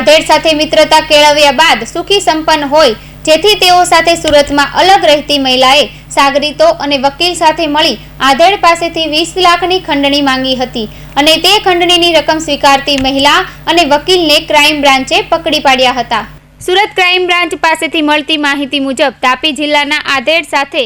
આધેડ સાથે મિત્રતા કેળવ્યા બાદ સુખી સંપન્ન હોય, જેથી તેઓ સાથે સુરતમાં અલગ રહેતી મહિલાએ સાગરીતો અને વકીલ સાથે મળી આધેડ પાસેથી વીસ લાખની ખંડણી માંગી હતી અને તે ખંડણીની રકમ સ્વીકારતી મહિલા અને વકીલને ક્રાઇમ બ્રાન્ચે પકડી પાડ્યા હતા. સુરત ક્રાઇમ બ્રાન્ચ પાસેથી મળતી માહિતી મુજબ તાપી જિલ્લાના આધેડ સાથે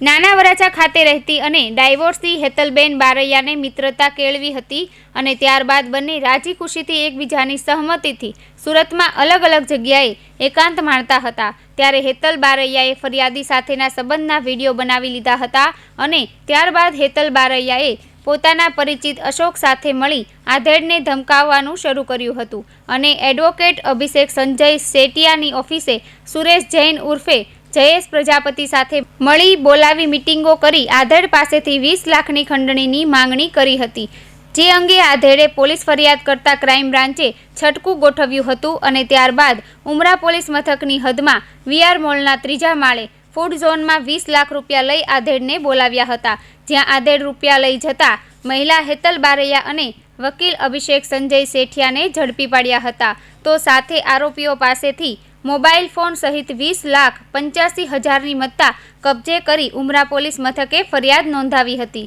નાના વરાછા ખાતે રહેતી અને ડાયવોર્સી હેતલબેન બારૈયાને મિત્રતા કેળવી હતી અને ત્યારબાદ બંને રાજી ખુશીથી એકબીજાની સહમતિથી સુરતમાં અલગ અલગ જગ્યાએ એકાંત માણતા હતા. ત્યારે હેતલ બારૈયાએ ફરિયાદી સાથેના સંબંધના વીડિયો બનાવી લીધા હતા અને ત્યારબાદ હેતલ બારૈયાએ પોતાના પરિચિત અશોક સાથે મળી આધેડને ધમકાવવાનું શરૂ કર્યું હતું. અને એડવોકેટ અભિષેક સંજય સેટિયાની ઓફિસે સુરેશ જૈન ઉર્ફે જયેશ પ્રજાપતિ સાથે મળી બોલાવી મિટિંગો કરી આધેડ પાસેથી વીસ લાખની ખંડણીની માંગણી કરી હતી. જે અંગે આધેડે પોલીસ ફરિયાદ કરતા ક્રાઇમ બ્રાન્ચે છટકું ગોઠવ્યું હતું અને ત્યારબાદ ઉમરા પોલીસ મથકની હદમાં વીઆર મોલના ત્રીજા માળે ફૂડ ઝોનમાં વીસ લાખ રૂપિયા લઈ આધેડને બોલાવ્યા હતા. જ્યાં આધેડ રૂપિયા લઈ જતા મહિલા હેતલ બારૈયા અને વકીલ અભિષેક સંજય સેઠિયાને ઝડપી પાડ્યા હતા. તો સાથે આરોપીઓ પાસેથી મોબાઈલ ફોન સહિત વીસ લાખ પંચ્યાસી હજારની મત્તા કબજે કરી ઉમરા પોલીસ મથકે ફરિયાદ નોંધાવી હતી.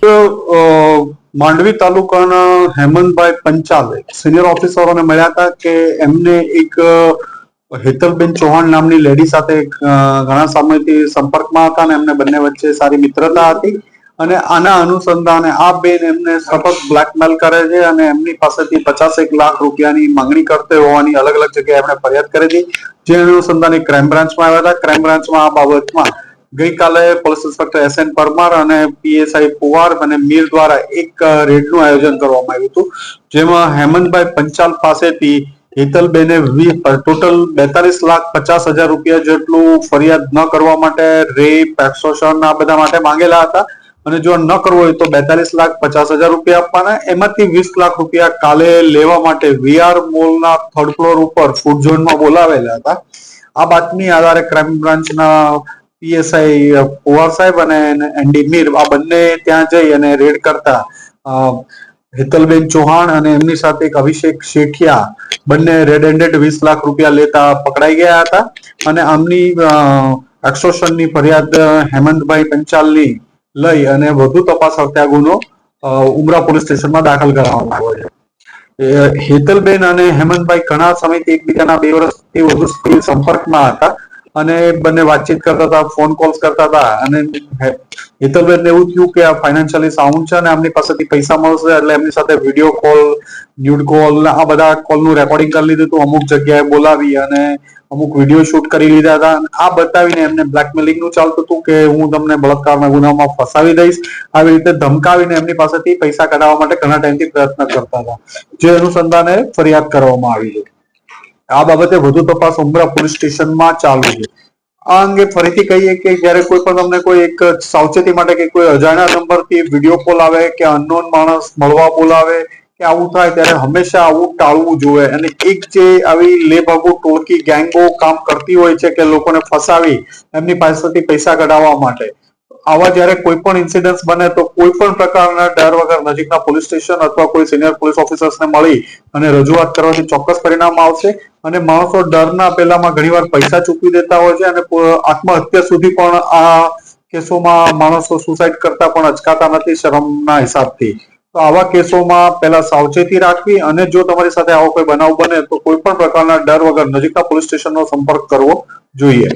માંડવી તાલુકાના હેમંતભાઈ પંચાલે સિનિયર ઓફિસરોને મળ્યા હતા કે એમને એક હેતલબેન ચૌહાણ નામની લેડી સાથે ઘણા સમયથી સંપર્કમાં હતા અને એમને બંને વચ્ચે સારી મિત્રતા હતી. અને આના અનુસંધાને આ બેન એમને સતત બ્લેકમેલ કરે છે અને એમની પાસેથી પચાસેક લાખ રૂપિયાની માંગણી કરતે હોવાની અલગ અલગ જગ્યાએ એમણે ફરિયાદ કરી હતી. જે અનુસંધાને ક્રાઇમ બ્રાન્ચમાં આવ્યા હતા. ક્રાઇમ બ્રાન્ચમાં આ બાબતમાં ગઈકાલે police inspector S N Parmar અને પીએસઆઈ પુવાર અને મીર દ્વારા એક રેડનું આયોજન કરવામાં આવ્યું હતું. જેમાં હેમંતભાઈ પંચાલ પાસેથી હેતલબેને ટોટલ બેતાલીસ લાખ પચાસ હજાર રૂપિયા જેટલું ફરિયાદ ન કરવા માટે રેપ એક્સોશન આ બધા માટે માંગેલા હતા. અને જો ન કરવો હોય તો બેતાલીસ લાખ પચાસ હજાર રૂપિયા આપવાના. એમાંથી વીસ લાખ રૂપિયા કાલે લેવા માટે વીઆર મોલના થર્ડ ફ્લોર ઉપર ફૂડ ઝોનમાં બોલાવેલા હતા. આ બાતમી આધારે ક્રાઇમ બ્રાન્ચના પીએસઆઈ પુવાર સાહેબ અને એનડી મીર આ બંને ત્યાં જઈ અને રેડ કરતા. હેતલબેન ચૌહાણ અને એમની સાથે એક અભિષેક શેઠિયા બંને રેડ હેન્ડેડ વીસ લાખ રૂપિયા લેતા પકડાઈ ગયા હતા. અને આમની એક્સોશનની ફરિયાદ હેમંતભાઈ પંચાલની લઈ અને વધુ તપાસ વખતે આ ગુનો ઉમરા પોલીસ સ્ટેશનમાં દાખલ કરવામાં આવ્યો છે. હેતલબેન અને હેમંતભાઈ ઘણા સમયથી એકબીજાના બે વર્ષથી વધુ સંપર્કમાં હતા અને બંને વાતચીત કરતા હતા, ફોન કોલ્સ કરતા હતા અને હેતલબેન એવું થયું કે આ ફાઇનાન્શિયલી સાઉન્ડ છે અને એમની પાસેથી પૈસા મળશે એટલે એમની સાથે વીડિયો કોલ, ન્યૂડ કોલ, આ બધા કોલનું રેકોર્ડિંગ કરી લીધું હતું, અમુક જગ્યાએ બોલાવી અને અમુક વીડિયો શૂટ કરી લીધા હતા આ બતાવીને એમને બ્લેકમેલિંગનું ચાલતું હતું કે હું તમને બળાત્કારના ગુનામાં ફસાવી દઈશ. આવી રીતે ધમકાવીને એમની પાસેથી પૈસા કઢાવવા માટે ઘણા ટાઈમથી પ્રયત્ન કરતા હતા. જે અનુસંધાને ફરિયાદ કરવામાં આવી છે. આ બાબતે વધુ તપાસ ઉમરા પોલીસ સ્ટેશનમાં ચાલુ છે. આ અંગે ફરીથી કહીએ કે જ્યારે કોઈ પણ તમને કોઈ એક સાવચેતી માટે કે કોઈ અજાણ્યા નંબરથી વીડિયો કોલ આવે કે અનનોન માણસ મળવા બોલાવે કે આવું થાય ત્યારે હંમેશા આવું ટાળવું જોઈએ. અને એક જે આવી લેભાગુ ટોળકી ગેંગો કામ કરતી હોય છે કે લોકોને ફસાવી, એમની પાસેથી પૈસા કઢાવવા માટે. આવા જ્યારે કોઈ પણ ઇન્સિડન્સ બને તો કોઈ પણ પ્રકારના ડર વગર નજીકના પોલીસ સ્ટેશન અથવા કોઈ સિનિયર પોલીસ ઓફિસર્સને મળી અને રજૂઆત કરવાથી ચોક્કસ પરિણામ આવશે. અને માણસો ડરના પેલામાં ઘણીવાર પૈસા ચૂકવી દેતા હોય છે અને આત્મહત્યા સુધી પણ આ કેસોમાં માણસો સુસાઇડ કરતા પણ અચકાતા નથી શરમના હિસાબથી. તો આવા કેસોમાં પહેલા સાવચેતી રાખવી અને જો તમારી સાથે આવો કોઈ બનાવ બને તો કોઈ પણ પ્રકારના ડર વગર નજીકના પોલીસ સ્ટેશનનો સંપર્ક કરવો જોઈએ.